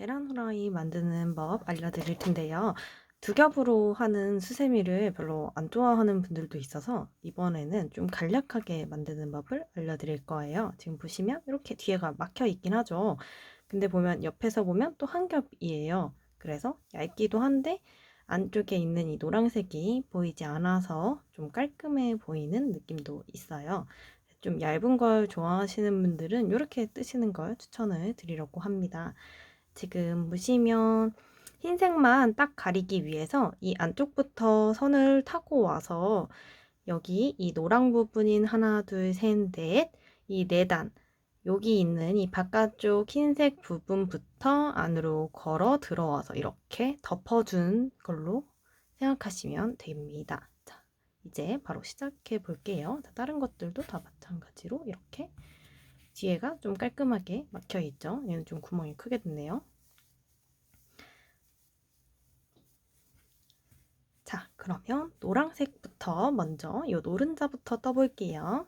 계란 후라이 만드는 법 알려드릴 텐데요. 두 겹으로 하는 수세미를 별로 안 좋아하는 분들도 있어서 이번에는 좀 간략하게 만드는 법을 알려드릴 거예요. 지금 보시면 이렇게 뒤에가 막혀 있긴 하죠. 근데 보면 옆에서 보면 또 한 겹이에요. 그래서 얇기도 한데 안쪽에 있는 이 노란색이 보이지 않아서 좀 깔끔해 보이는 느낌도 있어요. 좀 얇은 걸 좋아하시는 분들은 이렇게 뜨시는 걸 추천을 드리려고 합니다. 지금 보시면 흰색만 딱 가리기 위해서 이 안쪽부터 선을 타고 와서 여기 이 노랑 부분인 하나, 둘, 셋, 넷, 이 네 단, 여기 있는 이 바깥쪽 흰색 부분부터 안으로 걸어 들어와서 이렇게 덮어준 걸로 생각하시면 됩니다. 자, 이제 바로 시작해 볼게요. 자, 다른 것들도 다 마찬가지로 이렇게 뒤에가 좀 깔끔하게 막혀 있죠. 얘는 좀 구멍이 크게 됐네요. 자, 그러면 노란색부터 먼저 이 노른자부터 떠볼게요.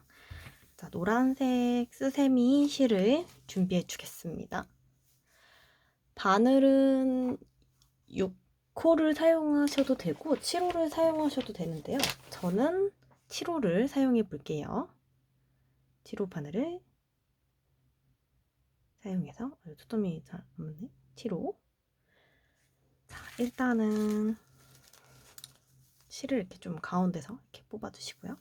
자, 노란색 스세미 실을 준비해 주겠습니다. 바늘은 6호를 사용하셔도 되고 7호를 사용하셔도 되는데요. 저는 7호를 사용해 볼게요. 7호 바늘을 사용해서 어, 초점이 잘 안 맞네. 7호. 자, 일단은 실을 이렇게 좀 가운데서 이렇게 뽑아주시고요.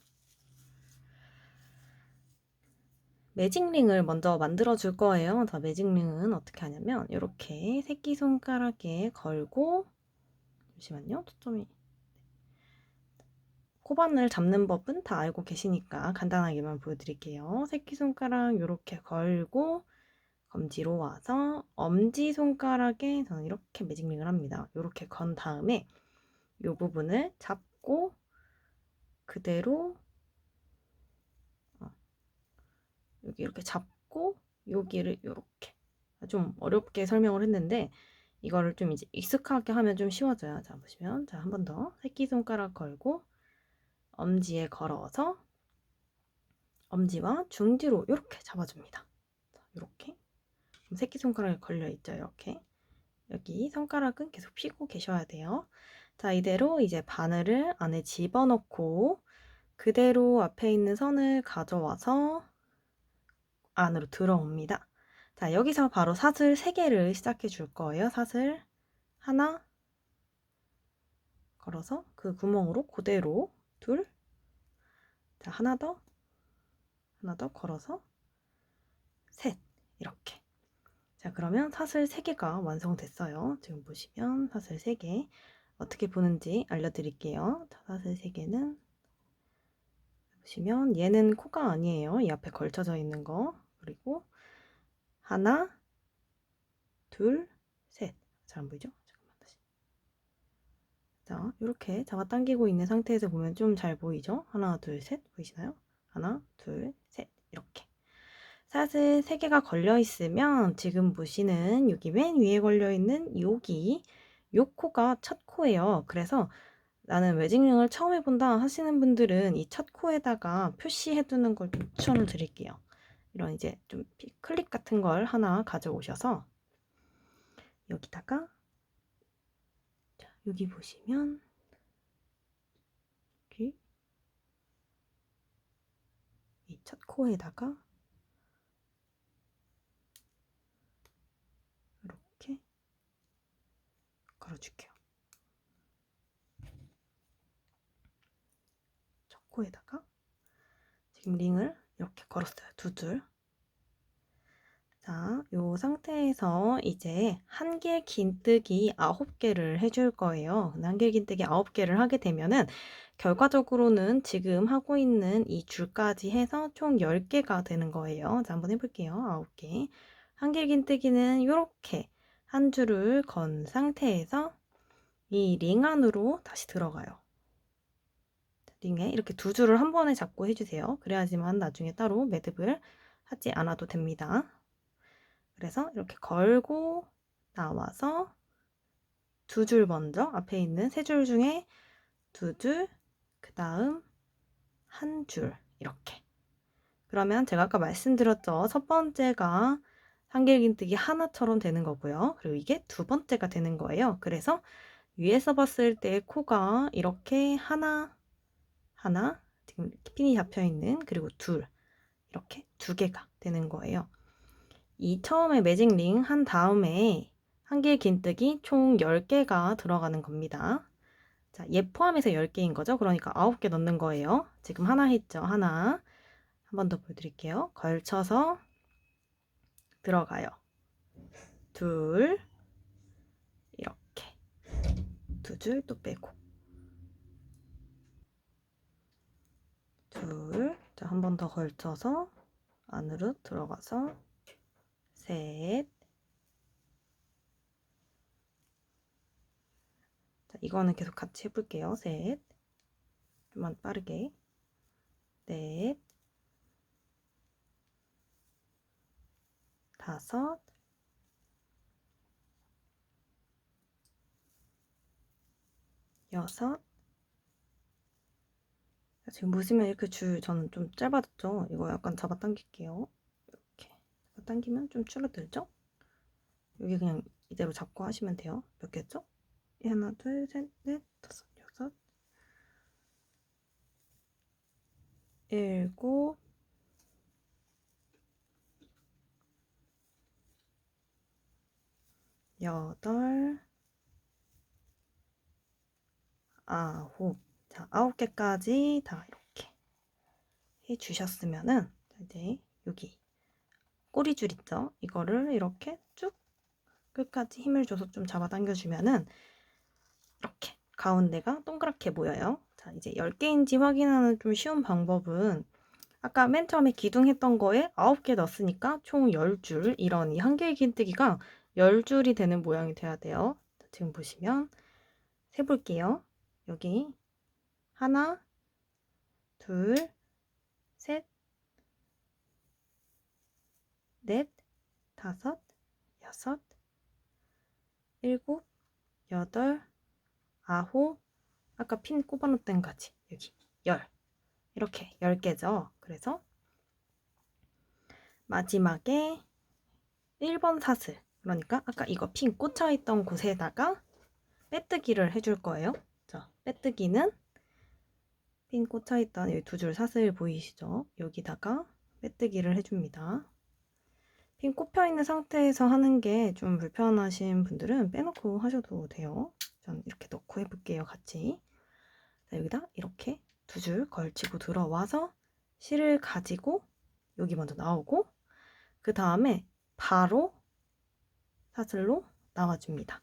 매직링을 먼저 만들어 줄 거예요. 자, 매직링은 어떻게 하냐면 이렇게 새끼손가락에 걸고 잠시만요. 초점이 코바늘 잡는 법은 다 알고 계시니까 간단하게만 보여드릴게요. 새끼손가락 이렇게 걸고 검지로 와서 엄지손가락에 저는 이렇게 매직링을 합니다. 이렇게 건 다음에 이 부분을 잡고 그대로 어, 여기 이렇게 잡고 여기를 이렇게 좀 어렵게 설명을 했는데 이거를 좀 이제 익숙하게 하면 좀 쉬워져요. 자 보시면 자 한 번 더 새끼손가락 걸고 엄지에 걸어서 엄지와 중지로 이렇게 잡아줍니다. 자, 이렇게 새끼손가락에 걸려 있죠. 이렇게 여기 손가락은 계속 피고 계셔야 돼요. 자, 이대로 이제 바늘을 안에 집어넣고 그대로 앞에 있는 선을 가져와서 안으로 들어옵니다. 자, 여기서 바로 사슬 3개를 시작해 줄 거예요. 사슬 하나 걸어서 그 구멍으로 그대로 둘 자, 하나 더 하나 더 걸어서 셋 이렇게 자, 그러면 사슬 3개가 완성됐어요. 지금 보시면 사슬 3개 어떻게 보는지 알려드릴게요. 자, 사슬 3개는 보시면 얘는 코가 아니에요. 이 앞에 걸쳐져 있는 거. 그리고 하나, 둘, 셋. 잘 안 보이죠? 잠깐만 다시. 자, 이렇게 잡아당기고 있는 상태에서 보면 좀 잘 보이죠? 하나, 둘, 셋. 보이시나요? 하나, 둘, 셋. 이렇게. 사슬 3개가 걸려 있으면 지금 보시는 여기 맨 위에 걸려 있는 여기 요 코가 첫 코예요. 그래서 나는 매직링을 처음 해본다 하시는 분들은 이 첫 코에다가 표시해 두는 걸 좀 추천을 드릴게요. 이런 이제 좀 클립 같은 걸 하나 가져오셔서 여기다가 자, 여기 보시면 여기 이첫 코에다가 이렇게 걸어줄게요. 첫 코에다가 지금 링을 이렇게 걸었어요. 두 줄. 자, 요 상태에서 이제 한길 긴뜨기 9개를 해줄 거예요. 한길 긴뜨기 9개를 하게 되면은 결과적으로는 지금 하고 있는 이 줄까지 해서 총 10개가 되는 거예요. 자, 한번 해볼게요. 9개. 한길 긴뜨기는 이렇게 한 줄을 건 상태에서 이 링 안으로 다시 들어가요. 링에 이렇게 두 줄을 한 번에 잡고 해주세요. 그래야지만 나중에 따로 매듭을 하지 않아도 됩니다. 그래서 이렇게 걸고 나와서 두 줄 먼저 앞에 있는 세 줄 중에 두 줄, 그 다음 한 줄 이렇게. 그러면 제가 아까 말씀드렸죠. 첫 번째가 한길긴뜨기 하나처럼 되는 거고요. 그리고 이게 두 번째가 되는 거예요. 그래서 위에서 봤을 때 코가 이렇게 하나, 하나, 지금 핀이 잡혀 있는 그리고 둘 이렇게 두 개가 되는 거예요. 이 처음에 매직 링 한 다음에 한길 긴뜨기 총 10개가 들어가는 겁니다. 자, 얘 포함해서 10개인 거죠. 그러니까 9개 넣는 거예요. 지금 하나 했죠. 하나. 한 번 더 보여드릴게요. 걸쳐서 들어가요. 둘. 이렇게. 두 줄 또 빼고. 둘. 자, 한 번 더 걸쳐서 안으로 들어가서 셋. 자, 이거는 계속 같이 해볼게요. 셋. 좀만 빠르게. 넷. 다섯. 여섯. 자, 지금 보시면 이렇게 줄 저는 좀 짧아졌죠? 이거 약간 잡아당길게요. 이렇게 잡아당기면 좀 줄어들죠? 여기 그냥 이대로 잡고 하시면 돼요. 몇 개죠? 하나, 둘, 셋, 넷, 다섯, 여섯, 일곱, 여덟, 아홉. 자, 아홉 개까지 다 이렇게 해 주셨으면은 이제 여기 꼬리줄 있죠? 이거를 이렇게 쭉 끝까지 힘을 줘서 좀 잡아당겨 주면은 이렇게 가운데가 동그랗게 보여요. 자, 이제 10개인지 확인하는 좀 쉬운 방법은 아까 맨 처음에 기둥 했던 거에 9개 넣었으니까 총 10줄 이런 이 한개의 긴뜨기가 10줄이 되는 모양이 돼야 돼요. 자, 지금 보시면 세 볼게요. 여기 하나, 둘, 셋, 넷, 다섯, 여섯, 일곱, 여덟, 아홉, 아까 핀 꼽아놓던 까지 여기 열 이렇게 열 개죠. 그래서 마지막에 1번 사슬 그러니까 아까 이거 핀 꽂혀있던 곳에다가 빼뜨기를 해줄 거예요. 자, 빼뜨기는 핀 꽂혀있던 여기 두 줄 사슬 보이시죠? 여기다가 빼뜨기를 해줍니다. 핀 꼽혀있는 상태에서 하는 게 좀 불편하신 분들은 빼놓고 하셔도 돼요. 전 이렇게 넣고 해볼게요, 같이. 자, 여기다 이렇게 두 줄 걸치고 들어와서 실을 가지고 여기 먼저 나오고 그 다음에 바로 사슬로 나와줍니다.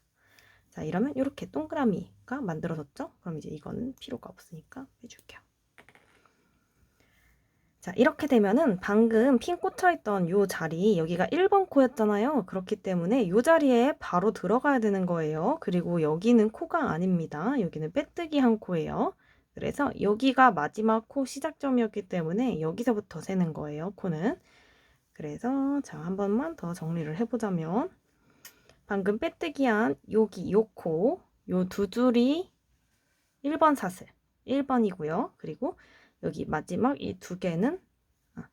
자, 이러면 이렇게 동그라미가 만들어졌죠? 그럼 이제 이거는 필요가 없으니까 빼줄게요. 자, 이렇게 되면은 방금 핀 꽂혀있던 요 자리, 여기가 1번 코였잖아요. 그렇기 때문에 요 자리에 바로 들어가야 되는 거예요. 그리고 여기는 코가 아닙니다. 여기는 빼뜨기 한 코예요. 그래서 여기가 마지막 코 시작점이었기 때문에 여기서부터 세는 거예요, 코는. 그래서 자, 한 번만 더 정리를 해보자면 방금 빼뜨기한 여기 요 코, 요 두 줄이 1번 사슬, 1번이고요. 그리고 여기 마지막 이 두 개는 아,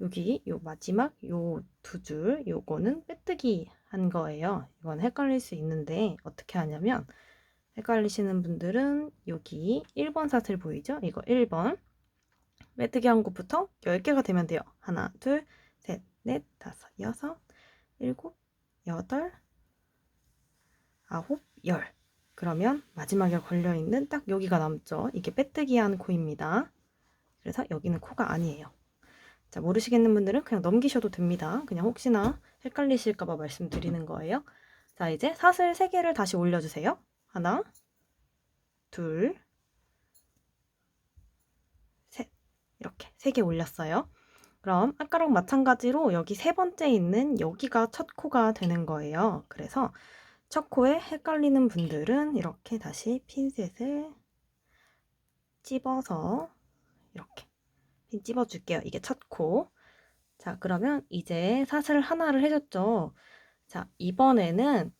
여기 요 마지막 요 두 줄 요거는 빼뜨기 한 거예요. 이건 헷갈릴 수 있는데 어떻게 하냐면 헷갈리시는 분들은 여기 1번 사슬 보이죠? 이거 1번 빼뜨기 한 곳부터 10개가 되면 돼요. 하나, 둘, 셋, 넷, 다섯, 여섯, 일곱, 여덟, 아홉, 열. 그러면 마지막에 걸려있는 딱 여기가 남죠. 이게 빼뜨기 한 코입니다. 그래서 여기는 코가 아니에요. 자, 모르시겠는 분들은 그냥 넘기셔도 됩니다. 그냥 혹시나 헷갈리실까봐 말씀드리는 거예요. 자, 이제 사슬 3개를 다시 올려주세요. 하나, 둘, 셋. 이렇게 3개 올렸어요. 그럼 아까랑 마찬가지로 여기 세 번째 있는 여기가 첫 코가 되는 거예요. 그래서 첫 코에 헷갈리는 분들은 이렇게 다시 핀셋을 찝어서 이렇게 핀 찝어줄게요. 이게 첫 코. 자, 그러면 이제 사슬 하나를 해줬죠. 자, 이번에는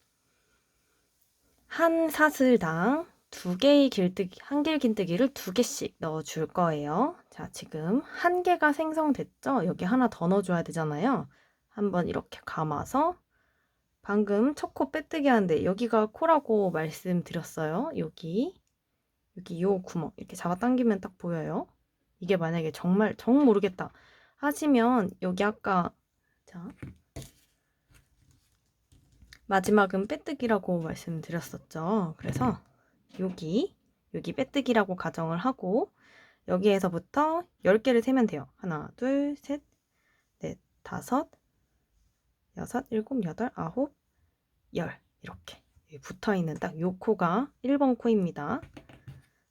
한 사슬당 두 개의 길뜨기, 한길 긴뜨기를 두 개씩 넣어줄 거예요. 자, 지금 한 개가 생성됐죠? 여기 하나 더 넣어줘야 되잖아요. 한번 이렇게 감아서 방금 첫코 빼뜨기 하는데 여기가 코라고 말씀드렸어요. 여기 여기 요 구멍 이렇게 잡아당기면 딱 보여요. 이게 만약에 정말 정 모르겠다 하시면 여기 아까 자 마지막은 빼뜨기라고 말씀드렸었죠. 그래서 여기 여기 빼뜨기라고 가정을 하고 여기에서부터 10개를 세면 돼요. 하나, 둘, 셋, 넷, 다섯, 여섯, 일곱, 여덟, 아홉, 열 이렇게 붙어 있는 딱 요 코가 1번 코입니다.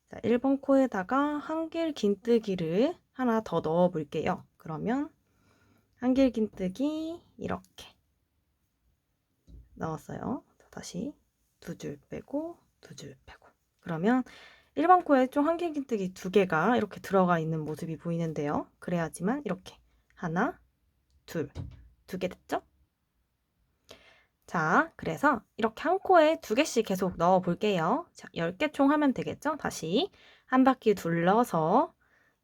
자, 1번 코에다가 한길 긴뜨기를 하나 더 넣어 볼게요. 그러면 한길 긴뜨기 이렇게 넣었어요. 자, 다시 두 줄 빼고 두 줄 빼고 그러면 1번 코에 좀 한길 긴뜨기 두 개가 이렇게 들어가 있는 모습이 보이는데요. 그래야지만 이렇게 하나, 둘, 두 개 됐죠? 자, 그래서 이렇게 한 코에 두 개씩 계속 넣어 볼게요. 자, 10개 총 하면 되겠죠? 다시 한 바퀴 둘러서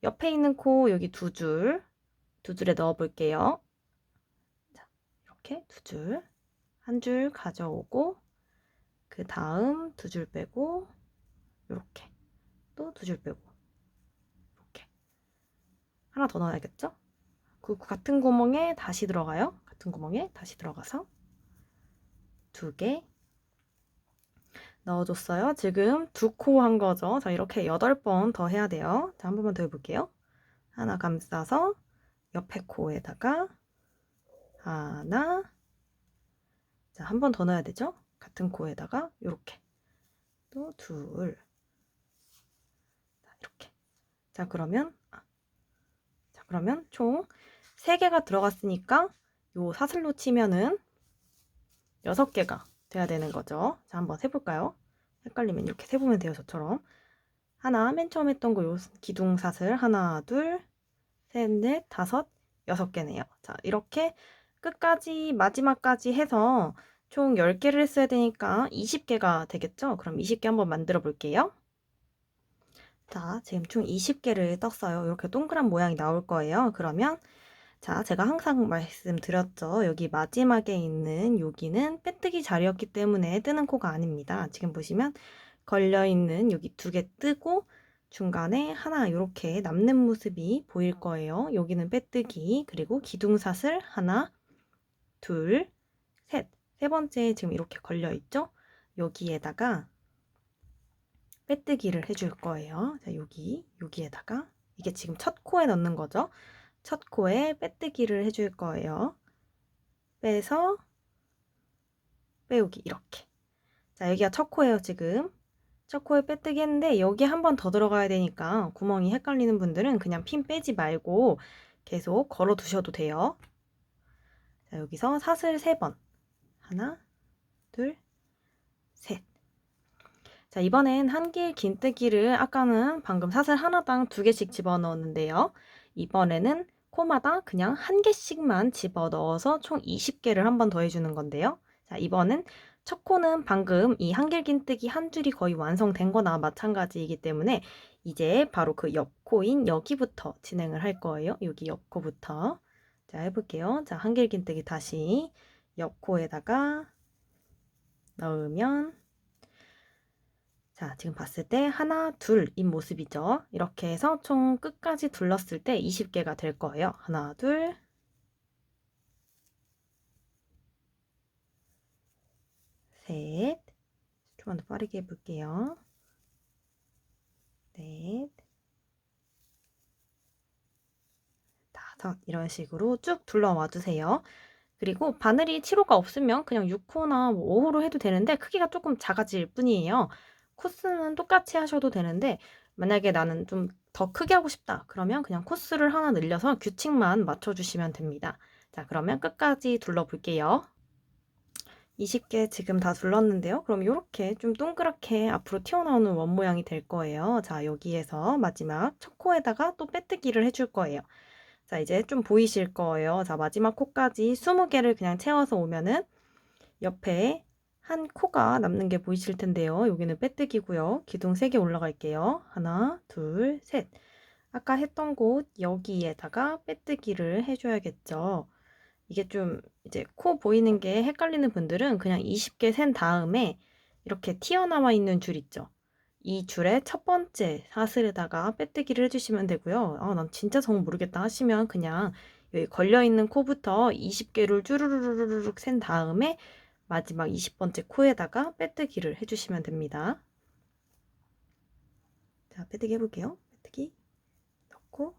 옆에 있는 코 여기 두 줄, 두 줄에 넣어 볼게요. 자, 이렇게 두 줄, 한 줄 가져오고 그 다음 두 줄 빼고 이렇게 또 두 줄 빼고 이렇게 하나 더 넣어야겠죠? 그 같은 구멍에 다시 들어가요. 같은 구멍에 다시 들어가서 두 개 넣어줬어요. 지금 두 코 한 거죠. 자, 이렇게 여덟 번 더 해야 돼요. 자, 한 번만 더 해볼게요. 하나 감싸서 옆에 코에다가 하나 자, 한 번 더 넣어야 되죠? 같은 코에다가 이렇게 또 둘. 자, 그러면 아, 자, 그러면 총 3개가 들어갔으니까 요 사슬로 치면은 6개가 돼야 되는 거죠. 자, 한번 세 볼까요? 헷갈리면 이렇게 세 보면 돼요, 저처럼. 하나, 맨 처음 했던 거 요 기둥 사슬. 하나, 둘, 셋, 넷, 다섯, 여섯 개네요. 자, 이렇게 끝까지, 마지막까지 해서 총 10개를 했어야 되니까 20개가 되겠죠? 그럼 20개 한번 만들어 볼게요. 자, 지금 총 20개를 떴어요. 이렇게 동그란 모양이 나올 거예요. 그러면 자, 제가 항상 말씀드렸죠. 여기 마지막에 있는 여기는 빼뜨기 자리였기 때문에 뜨는 코가 아닙니다. 지금 보시면 걸려 있는 여기 두 개 뜨고 중간에 하나 이렇게 남는 모습이 보일 거예요. 여기는 빼뜨기 그리고 기둥사슬 하나 둘 셋. 세 번째 지금 이렇게 걸려 있죠? 여기에다가 빼뜨기를 해줄 거예요. 자, 여기, 여기에다가 이게 지금 첫 코에 넣는 거죠. 첫 코에 빼뜨기를 해줄 거예요. 빼서 빼오기 이렇게. 자, 여기가 첫 코예요, 지금. 첫 코에 빼뜨기 했는데 여기 한번 더 들어가야 되니까 구멍이 헷갈리는 분들은 그냥 핀 빼지 말고 계속 걸어 두셔도 돼요. 자, 여기서 사슬 세 번. 하나, 둘, 셋. 자, 이번엔 한길 긴뜨기를 아까는 방금 사슬 하나당 두 개씩 집어넣었는데요. 이번에는 코마다 그냥 한 개씩만 집어넣어서 총 20개를 한 번 더 해주는 건데요. 자, 이번엔 첫 코는 방금 이 한길 긴뜨기 한 줄이 거의 완성된 거나 마찬가지이기 때문에 이제 바로 그 옆코인 여기부터 진행을 할 거예요. 여기 옆코부터. 자, 해볼게요. 자, 한길 긴뜨기 다시 옆코에다가 넣으면 자, 지금 봤을 때 하나, 둘인 모습이죠. 이렇게 해서 총 끝까지 둘렀을 때 20개가 될 거예요. 하나, 둘, 셋, 좀만 더 빠르게 해볼게요. 넷, 다섯, 이런 식으로 쭉 둘러와 주세요. 그리고 바늘이 7호가 없으면 그냥 6호나 뭐 5호로 해도 되는데 크기가 조금 작아질 뿐이에요. 코스는 똑같이 하셔도 되는데 만약에 나는 좀 더 크게 하고 싶다. 그러면 그냥 코스를 하나 늘려서 규칙만 맞춰주시면 됩니다. 자, 그러면 끝까지 둘러볼게요. 20개 지금 다 둘렀는데요. 그럼 이렇게 좀 동그랗게 앞으로 튀어나오는 원 모양이 될 거예요. 자, 여기에서 마지막 첫 코에다가 또 빼뜨기를 해줄 거예요. 자, 이제 좀 보이실 거예요. 자, 마지막 코까지 20개를 그냥 채워서 오면은 옆에 한 코가 남는 게 보이실 텐데요. 여기는 빼뜨기고요. 기둥 3개 올라갈게요. 하나, 둘, 셋. 아까 했던 곳 여기에다가 빼뜨기를 해줘야겠죠. 이게 좀 이제 코 보이는 게 헷갈리는 분들은 그냥 20개 센 다음에 이렇게 튀어나와 있는 줄 있죠. 이 줄의 첫 번째 사슬에다가 빼뜨기를 해주시면 되고요. 아, 난 진짜 정 모르겠다 하시면 그냥 여기 걸려있는 코부터 20개를 쭈루루루룩 센 다음에 마지막 20번째 코에다가 빼뜨기를 해주시면 됩니다. 자, 빼뜨기 해볼게요. 빼뜨기 넣고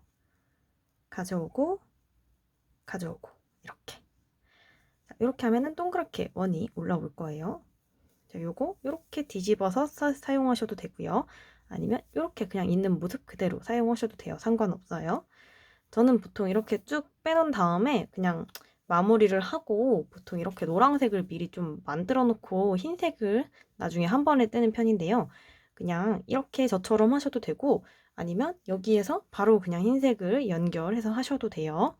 가져오고 가져오고 이렇게 자, 이렇게 하면은 동그랗게 원이 올라올 거예요. 자, 요거 이렇게 뒤집어서 사, 사용하셔도 되고요. 아니면 이렇게 그냥 있는 모습 그대로 사용하셔도 돼요. 상관없어요. 저는 보통 이렇게 쭉 빼놓은 다음에 그냥 마무리를 하고 보통 이렇게 노란색을 미리 좀 만들어 놓고 흰색을 나중에 한 번에 뜨는 편인데요. 그냥 이렇게 저처럼 하셔도 되고 아니면 여기에서 바로 그냥 흰색을 연결해서 하셔도 돼요.